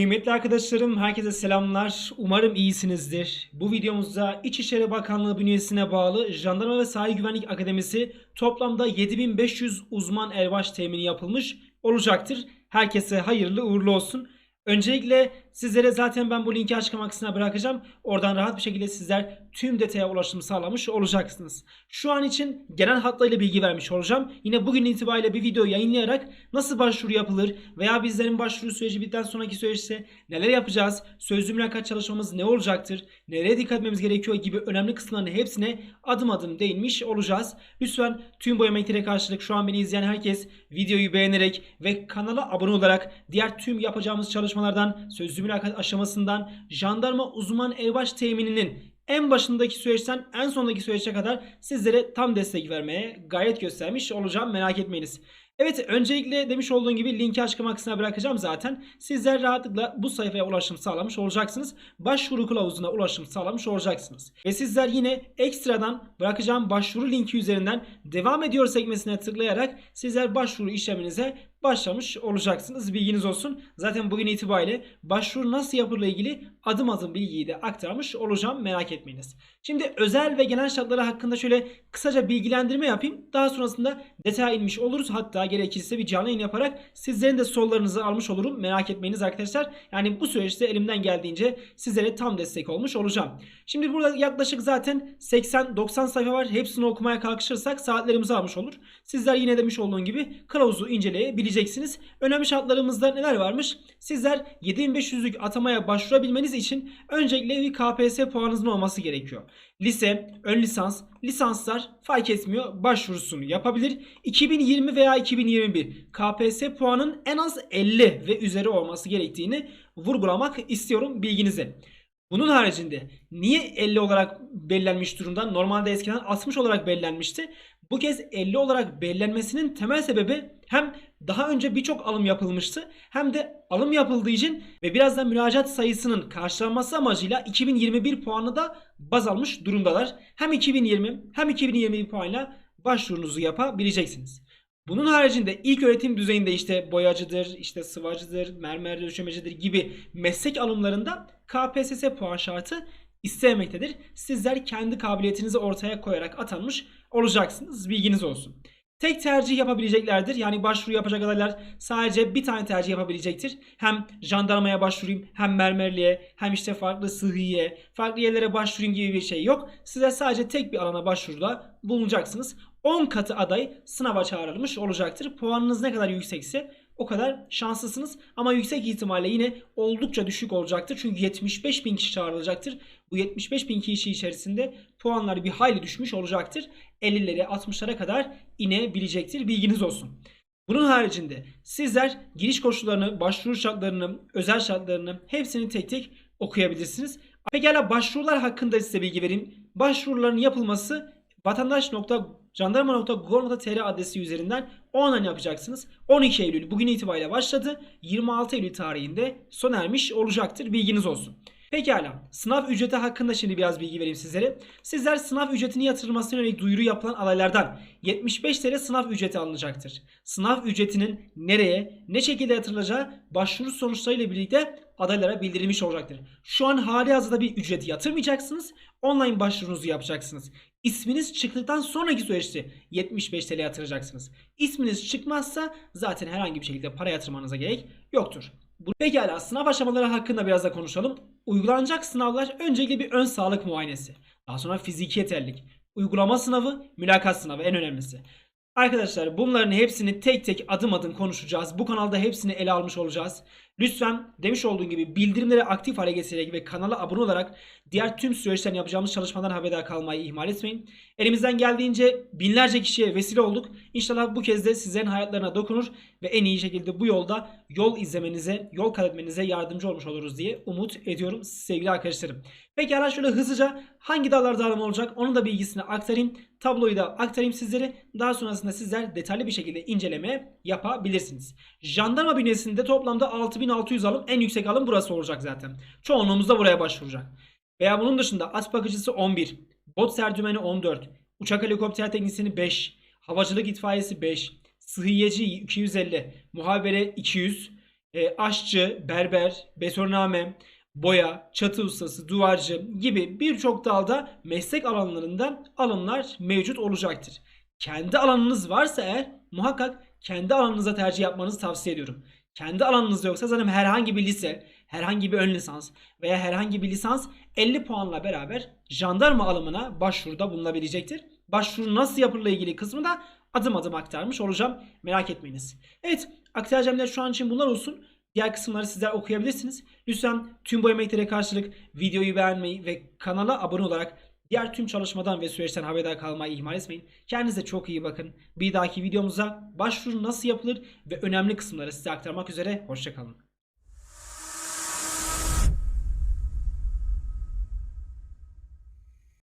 Kıymetli arkadaşlarım, herkese selamlar. Umarım iyisinizdir. Bu videomuzda İçişleri Bakanlığı bünyesine bağlı Jandarma ve Sahil Güvenlik Akademisi toplamda 7500 uzman erbaş temini yapılmış olacaktır. Herkese hayırlı uğurlu olsun. Öncelikle sizlere zaten ben bu linki açıklama kısmına bırakacağım. Oradan rahat bir şekilde sizler tüm detaya ulaşım sağlamış olacaksınız. Şu an için genel hatlarıyla bilgi vermiş olacağım. Yine bugün itibariyle bir video yayınlayarak nasıl başvuru yapılır veya bizlerin başvuru süreci bitten sonraki süreçte neler yapacağız, sözlü mülakat çalışmamız ne olacaktır, nereye dikkat etmemiz gerekiyor gibi önemli kısımların hepsine adım adım değinmiş olacağız. Lütfen tüm bu emeklere karşılık şu an beni izleyen herkes videoyu beğenerek ve kanala abone olarak diğer tüm yapacağımız çalışmalardan, sözlü mülakat aşamasından, jandarma uzman erbaş temininin en başındaki süreçten en sondaki süreçe kadar sizlere tam destek vermeye gayret göstermiş olacağım merak etmeyiniz. Evet öncelikle demiş olduğum gibi linki açıklama kısmına bırakacağım zaten. Sizler rahatlıkla bu sayfaya ulaşım sağlamış olacaksınız. Başvuru kılavuzuna ulaşım sağlamış olacaksınız. Ve sizler yine ekstradan bırakacağım başvuru linki üzerinden devam ediyor sekmesine tıklayarak sizler başvuru işleminize başlamış olacaksınız. Bilginiz olsun. Zaten bugün itibariyle başvuru nasıl yapılır ilgili adım adım bilgiyi de aktarmış olacağım. Merak etmeyiniz. Şimdi özel ve genel şartları hakkında şöyle kısaca bilgilendirme yapayım. Daha sonrasında detaya inmiş oluruz. Hatta gerekirse bir canlı yayın yaparak sizlerin de sorularınızı almış olurum. Merak etmeyiniz arkadaşlar. Yani bu süreçte elimden geldiğince sizlere tam destek olmuş olacağım. Şimdi burada yaklaşık zaten 80-90 sayfa var. Hepsini okumaya kalkışırsak saatlerimizi almış olur. Sizler yine demiş olduğum gibi kılavuzu inceleyebileceksiniz. Önemli şartlarımızda neler varmış? Sizler 7500'lük atamaya başvurabilmeniz için öncelikle bir KPSS puanınızın olması gerekiyor. Lise, ön lisans, lisanslar fark etmiyor başvurusunu yapabilir. 2020 veya 2021 KPSS puanın en az 50 ve üzeri olması gerektiğini vurgulamak istiyorum bilginize. Bunun haricinde niye 50 olarak belirlenmiş durumda? Normalde eskiden 60 olarak belirlenmişti. Bu kez 50 olarak belirlenmesinin temel sebebi hem daha önce birçok alım yapılmıştı hem de alım yapıldığı için ve birazdan müracaat sayısının karşılanması amacıyla 2021 puanı da baz almış durumdalar. Hem 2020 hem 2021 puanla başvurunuzu yapabileceksiniz. Bunun haricinde ilk öğretim düzeyinde işte boyacıdır, işte sıvacıdır, mermer döşemecidir gibi meslek alımlarında KPSS puan şartı istemektedir. Sizler kendi kabiliyetinizi ortaya koyarak atanmış olacaksınız. Bilginiz olsun. Tek tercih yapabileceklerdir. Yani başvuru yapacak adaylar sadece bir tane tercih yapabilecektir. Hem jandarmaya başvurayım, hem mermerliğe, hem işte farklı sıhhiye, farklı yerlere başvurayım gibi bir şey yok. Size sadece tek bir alana başvuruda bulunacaksınız. 10 katı aday sınava çağrılmış olacaktır. Puanınız ne kadar yüksekse o kadar şanslısınız. Ama yüksek ihtimalle yine oldukça düşük olacaktır. Çünkü 75 bin kişi çağrılacaktır. Bu 75 bin kişi içerisinde puanlar bir hayli düşmüş olacaktır. 50'lere 60'lara kadar inebilecektir. Bilginiz olsun. Bunun haricinde sizler giriş koşullarını, başvuru şartlarını, özel şartlarını hepsini tek tek okuyabilirsiniz. Pekala başvurular hakkında size bilgi vereyim. Başvuruların yapılması vatandaş.jandarma.gov.tr adresi üzerinden online yapacaksınız. 12 Eylül bugün itibariyle başladı. 26 Eylül tarihinde sona ermiş olacaktır. Bilginiz olsun. Pekala. Sınav ücreti hakkında şimdi biraz bilgi vereyim sizlere. Sizler sınav ücretini yatırılmasına yönelik duyuru yapılan adaylardan 75 TL sınav ücreti alınacaktır. Sınav ücretinin nereye, ne şekilde yatırılacağı başvuru sonuçlarıyla birlikte adaylara bildirilmiş olacaktır. Şu an hali hazırda bir ücret yatırmayacaksınız. Online başvurunuzu yapacaksınız. İsminiz çıktıktan sonraki süreçte 75 TL yatıracaksınız. İsminiz çıkmazsa zaten herhangi bir şekilde para yatırmanıza gerek yoktur. Pekala sınav aşamaları hakkında biraz da konuşalım. Uygulanacak sınavlar öncelikle bir ön sağlık muayenesi. Daha sonra fiziki yeterlilik. Uygulama sınavı, mülakat sınavı en önemlisi. Arkadaşlar bunların hepsini tek tek adım adım konuşacağız. Bu kanalda hepsini ele almış olacağız. Lütfen demiş olduğum gibi bildirimleri aktif hale getirerek ve kanala abone olarak diğer tüm süreçten yapacağımız çalışmadan haberdar kalmayı ihmal etmeyin. Elimizden geldiğince binlerce kişiye vesile olduk. İnşallah bu kez de sizlerin hayatlarına dokunur ve en iyi şekilde bu yolda yol izlemenize, yol kat etmenize yardımcı olmuş oluruz diye umut ediyorum sevgili arkadaşlarım. Pekala şöyle hızlıca hangi dallar dağılımı olacak onun da bilgisini aktarayım. Tabloyu da aktarayım sizlere. Daha sonrasında sizler detaylı bir şekilde inceleme yapabilirsiniz. Jandarma bünyesinde toplamda 6600 alım en yüksek alım burası olacak zaten. Çoğunluğumuz da buraya başvuracak. Veya bunun dışında at bakıcısı 11, bot serdümeni 14, uçak helikopter teknisyeni 5, havacılık itfaiyesi 5, sıhhiyeci 250, muhabere 200, e, aşçı, berber, betonarme, boya, çatı ustası, duvarcı gibi birçok dalda meslek alanlarında alımlar mevcut olacaktır. Kendi alanınız varsa eğer muhakkak kendi alanınıza tercih yapmanızı tavsiye ediyorum. Kendi alanınız yoksa zaten herhangi bir lise, herhangi bir ön lisans veya herhangi bir lisans 50 puanla beraber jandarma alımına başvuruda bulunabilecektir. Başvuru nasıl yapılırla ilgili kısmı da adım adım aktarmış olacağım. Merak etmeyiniz. Evet aktaracağımlar şu an için bunlar olsun. Diğer kısımları sizler okuyabilirsiniz. Lütfen tüm bu emeklere karşılık videoyu beğenmeyi ve kanala abone olarak diğer tüm çalışmadan ve süreçten haberdar kalmayı ihmal etmeyin. Kendinize çok iyi bakın. Bir dahaki videomuzda başvuru nasıl yapılır ve önemli kısımları size aktarmak üzere. Hoşçakalın.